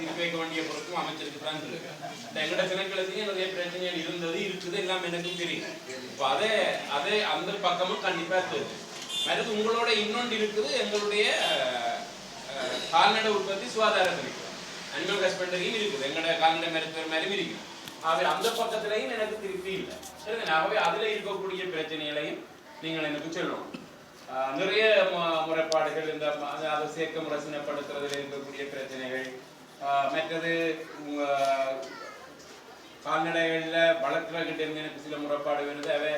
திருப்பி வைக்க வேண்டிய பொறுப்பும் அமைச்சருக்கு தான் இருக்கு இந்த எங்கட நிறைய பிரச்சனைகள் இருந்தது இருக்குது எல்லாம் எனக்கும் தெரியும் இப்போ அதே அதே அந்த பக்கமும் கண்டிப்பா தெரியும் உங்களோட இன்னொன்று இருக்குது எங்களுடைய கால்நடை உற்பத்தி சுகாதாரம் இருக்குது அனிமல் ஹஸ்பண்டரியும் இருக்குது எங்களோட கால்நடை மருத்துவர் மாதிரியும் இருக்குது ஆகவே அந்த பக்கத்துலையும் எனக்கு திருப்தி இல்லை சரிங்க ஆகவே அதுல இருக்கக்கூடிய பிரச்சனைகளையும் நீங்கள் எனக்கு சொல்லணும் ஆஹ் நிறைய முறைப்பாடுகள் இந்த அதை சேர்க்க முறை முரசினப்படுத்துறதுல இருக்கக்கூடிய பிரச்சனைகள் மற்றது கால்நடைகளில் கால்நடைகள்ல இருந்து எனக்கு சில முறைப்பாடு வருது அவை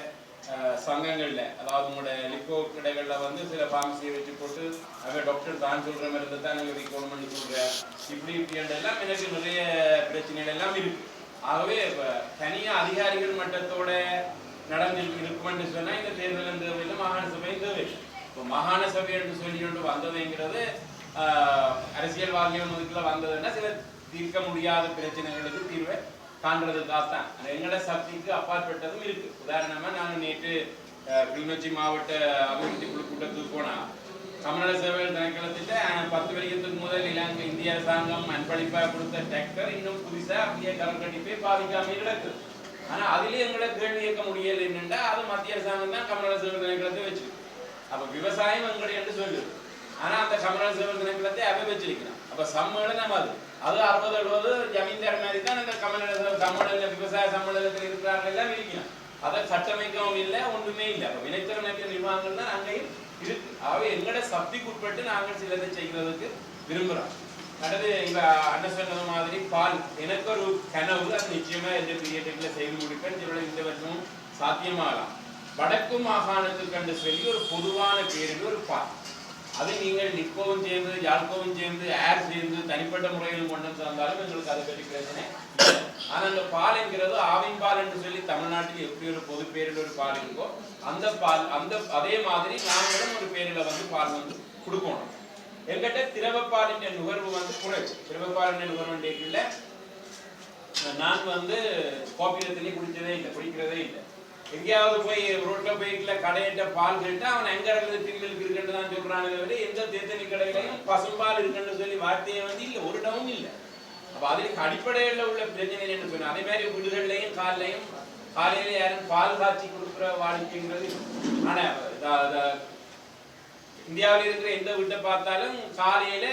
சங்கங்களில் அதாவது உங்களோட லிப்போ கடைகளில் வந்து சில பாம்சியை வச்சு போட்டு அவை டாக்டர் தான் சொல்கிற மாதிரி இருந்தா தான் நீங்க விற்கணும்னு சொல்கிறேன் இப்படி இப்படி எல்லாம் எனக்கு நிறைய பிரச்சனைகள் எல்லாம் இருக்குது ஆகவே தனியாக அதிகாரிகள் மட்டத்தோட நடந்து இருக்குமென்று சொன்னால் இந்த தேர்தல் தேவையில்லை மாகாண சபை தேவை. இப்போ மாகாண சபை என்று சொல்லிட்டு கொண்டு வந்ததுங்கிறது அரசியல்வாதிகள் முதுக்கில் வந்ததுன்னா சில தீர்க்க முடியாத பிரச்சனைகளுக்கு தீர்வை காண்றதுக்காக தான். எங்களோட சக்திக்கு அப்பாற்பட்டதும் இருக்கு. உதாரணமா நாங்க நேற்று கிளிநொச்சி மாவட்ட அபிவிருத்தி குழு கூட்டத்துக்கு போனா தமிழக சேவைகள் திணைக்களத்திட்ட பத்து வருஷத்துக்கு முதல் இலங்கை இந்திய அரசாங்கம் அன்பளிப்பா கொடுத்த டிராக்டர் இன்னும் புதுசா அப்படியே கரம் கட்டிப்பே பாதிக்காம கிடக்கு. ஆனா அதுலயும் எங்களை கேள்வி கேட்க முடியல என்னன்னா அது மத்திய அரசாங்கம் தான் தமிழக சேவை திணைக்களத்தை வச்சு அப்ப விவசாயம் எங்களுடைய என்று சொல்லுது. ஆனா அந்த கமநல சேவை திணைக்களத்தை அவ வச்சிருக்கிறான். அப்ப சம்மேளனம் நம்ம அது அது அறுபது எழுபது ஜமீன்தார் மாதிரி தான் அந்த கமநல சேவை சம்மேளன விவசாய சம்மேளனத்தில் இருக்கிறாங்க எல்லாம் இருக்கிறான். அதை சட்டமைக்கவும் இல்லை ஒன்றுமே இல்லை. அப்ப வினைத்திறனற்ற நிர்வாகங்கள் தான் அங்கேயும் இருக்கு. அவை எங்களோட சக்திக்கு உட்பட்டு நாங்கள் சிலதை செய்கிறதுக்கு விரும்புகிறோம் அடுத்து இவ அண்ணன் சொன்னது மாதிரி பால். எனக்கு ஒரு கனவு அது நிச்சயமா எந்த பீரியட்ல செய்து முடிப்பேன். இதோட இந்த வருஷமும் சாத்தியமாகலாம். வடக்கு மாகாணத்துக்கு கண்டு சொல்லி ஒரு பொதுவான பேரில் ஒரு பால். நீங்கள் நிப்பவும் சேர்ந்து யாழ்க்கவும் சேர்ந்து ஏர் சேர்ந்து தனிப்பட்ட முறையில் கொண்டு வந்தாலும் எங்களுக்கு அதை பற்றி பிரச்சனை ஆனால் அந்த பால் என்கிறது ஆவின் பால் என்று சொல்லி தமிழ்நாட்டில் எப்படி ஒரு பொது பேரில் ஒரு பால் இருக்கோ அந்த பால் அந்த அதே மாதிரி நாங்களும் ஒரு பேரில் வந்து பால் வந்து கொடுக்கணும். எங்கிட்ட திரவப்பாலின் நுகர்வு வந்து குறைவு. திரவப்பாலின் நுகர்வுல நான் வந்து கோப்பியில தண்ணி குடிச்சதே இல்லை குடிக்கிறதே இல்லை. எங்கேயாவது போய் ரோட்ல போயிட்டுல கடையிட்ட பால் கேட்டு அவன் எங்க இருக்குது திங்களுக்கு இருக்குன்னு தான் சொல்றானே தவிர எந்த தேத்தனி கடையிலையும் பசும்பால் இருக்குன்னு சொல்லி வார்த்தையே வந்து இல்லை ஒரு டவுன் இல்லை. அப்ப அதுக்கு அடிப்படையில் உள்ள பிரச்சனை என்று சொன்னா அதே மாதிரி வீடுகள்லையும் காலையும் காலையில யாரும் பால் காய்ச்சி கொடுக்குற வாடிக்கைங்கிறது ஆனா இந்தியாவில் இருக்கிற எந்த வீட்டை பார்த்தாலும் காலையில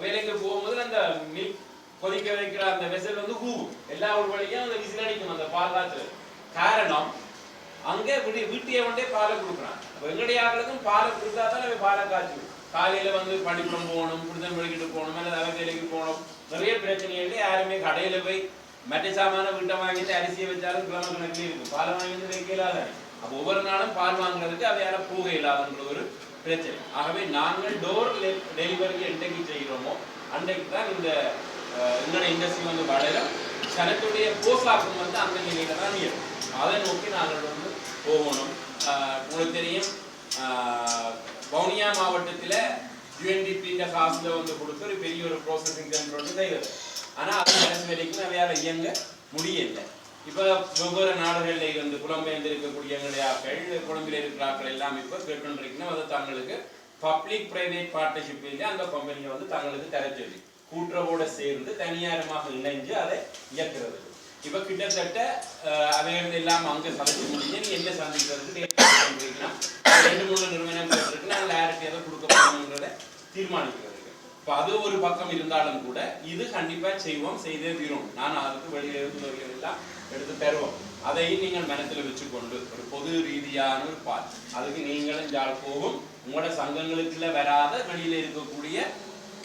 வேலைக்கு போகும்போது அந்த மில்க் கொதிக்க வைக்கிற அந்த வெசல் வந்து ஹூ எல்லா ஊர் வழியும் அந்த விசில் அடிக்கும் அந்த பால் காய்ச்சல். காரணம் அங்கே வீட்டு வீட்டையே கொண்டே பாலை கொடுக்குறான். அப்போ எங்களுடைய பாலை கொடுத்தா தான் அவன் பாலை காய்ச்சும் காலையில வந்து படிப்பம் போகணும் புரிதம் வெளிக்கிட்டு போகணும் அல்லது அவன் வேலைக்கு போகணும். நிறைய பிரச்சனைகள் யாருமே கடையில போய் மற்ற சாமான வீட்டை வாங்கிட்டு அரிசியை வச்சாலும் கிழமை கணக்கிலே இருக்கும். பாலை வாங்கிட்டு வைக்க இல்லாத அப்போ ஒவ்வொரு நாளும் பால் வாங்குறதுக்கு அவையால போக இல்லாதன்ற ஒரு பிரச்சனை. ஆகவே நாங்கள் டோர் டெலிவரி என்றைக்கு செய்கிறோமோ அன்றைக்கு தான் இந்த எங்களோட இண்டஸ்ட்ரி வந்து வளரும். தனக்குடைய போசாக்கும் வந்து அந்த நிலையில தான் இருக்கும் அதை நோக்கி நாங்கள் வந்து போகணும். உங்களுக்கு தெரியும் வவுனியா மாவட்டத்தில் யூஎன்டிபின்ற காசில் வந்து கொடுத்து ஒரு பெரிய ஒரு ப்ராசஸிங் சென்டர் வந்து செய்வது ஆனால் அது கடைசி வரைக்கும் அவையால இயங்க முடியல. இப்போ வெவ்வேறு நாடுகளில் இருந்து புலம்பெயர்ந்து இருக்கக்கூடிய எங்களுடைய கொழும்பில் இருக்கிற ஆக்கள் எல்லாம் இப்போ கேட்டுருக்கணும் அது தங்களுக்கு பப்ளிக் பிரைவேட் பார்ட்னர்ஷிப் அந்த கம்பெனியை வந்து தங்களுக்கு தர சொல்லி. கூட்டுறவோட சேர்ந்து தனியாரமாக இணைஞ்சு அதை இயக்குறது. இப்ப கிட்டத்தட்ட அவைகள் எல்லாம் அங்க சந்திக்க முடிஞ்சு நீ என்ன சந்திக்கிறதுக்கு ரெண்டு மூணு நிறுவனம் இருக்கு நாங்கள் யாருக்கு எதை கொடுக்க போறோம்ன்றதை தீர்மானிக்கிறதுக்கு இப்ப அது ஒரு பக்கம் இருந்தாலும் கூட இது கண்டிப்பா செய்வோம் செய்தே தீரும். நான் அதுக்கு வெளியில இருந்து எல்லாம் எடுத்து தருவோம். அதையும் நீங்கள் மனத்துல வச்சுக்கொண்டு ஒரு பொது ரீதியான ஒரு பால் அதுக்கு நீங்களும் ஜால் போகும். உங்களோட சங்கங்களுக்குள்ள வராத வெளியில இருக்கக்கூடிய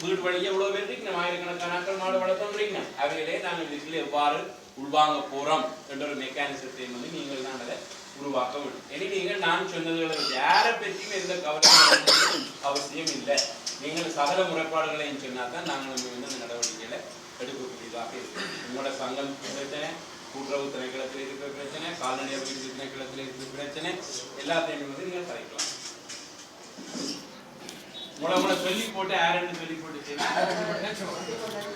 வீடு வழியா இவ்வளவு பேர் இருக்கணும் ஆயிரக்கணக்கான ஆக்கள் மாடு வளர்த்தோன்றீங்க. அவைகளே நாங்கள் வீட்டில் எவ்வாறு உள்வாங்க போறோம் என்ற ஒரு மெக்கானிசத்தை வந்து நீங்கள் தான் அதை உருவாக்க வேண்டும். இனி நீங்கள் நான் சொன்னதுகளை யாரை பற்றியும் எந்த கவலையும் அவசியம் இல்லை. நீங்கள் சகல முறைப்பாடுகளையும் சொன்னா தான் நாங்கள் வந்து இந்த நடவடிக்கைகளை எடுக்கக்கூடியதாக இருக்கும். உங்களோட சங்கம் பிரச்சனை கூட்டுறவு திணைக்களத்தில் இருக்கிற பிரச்சனை கால்நடை அபிவிருத்தி திணைக்களத்தில் இருக்கிற பிரச்சனை எல்லாத்தையுமே வந்து நீங்கள் கலைக்கலாம். உங்களை உங்களை சொல்லி போட்டு யாருன்னு சொல்லி போட்டு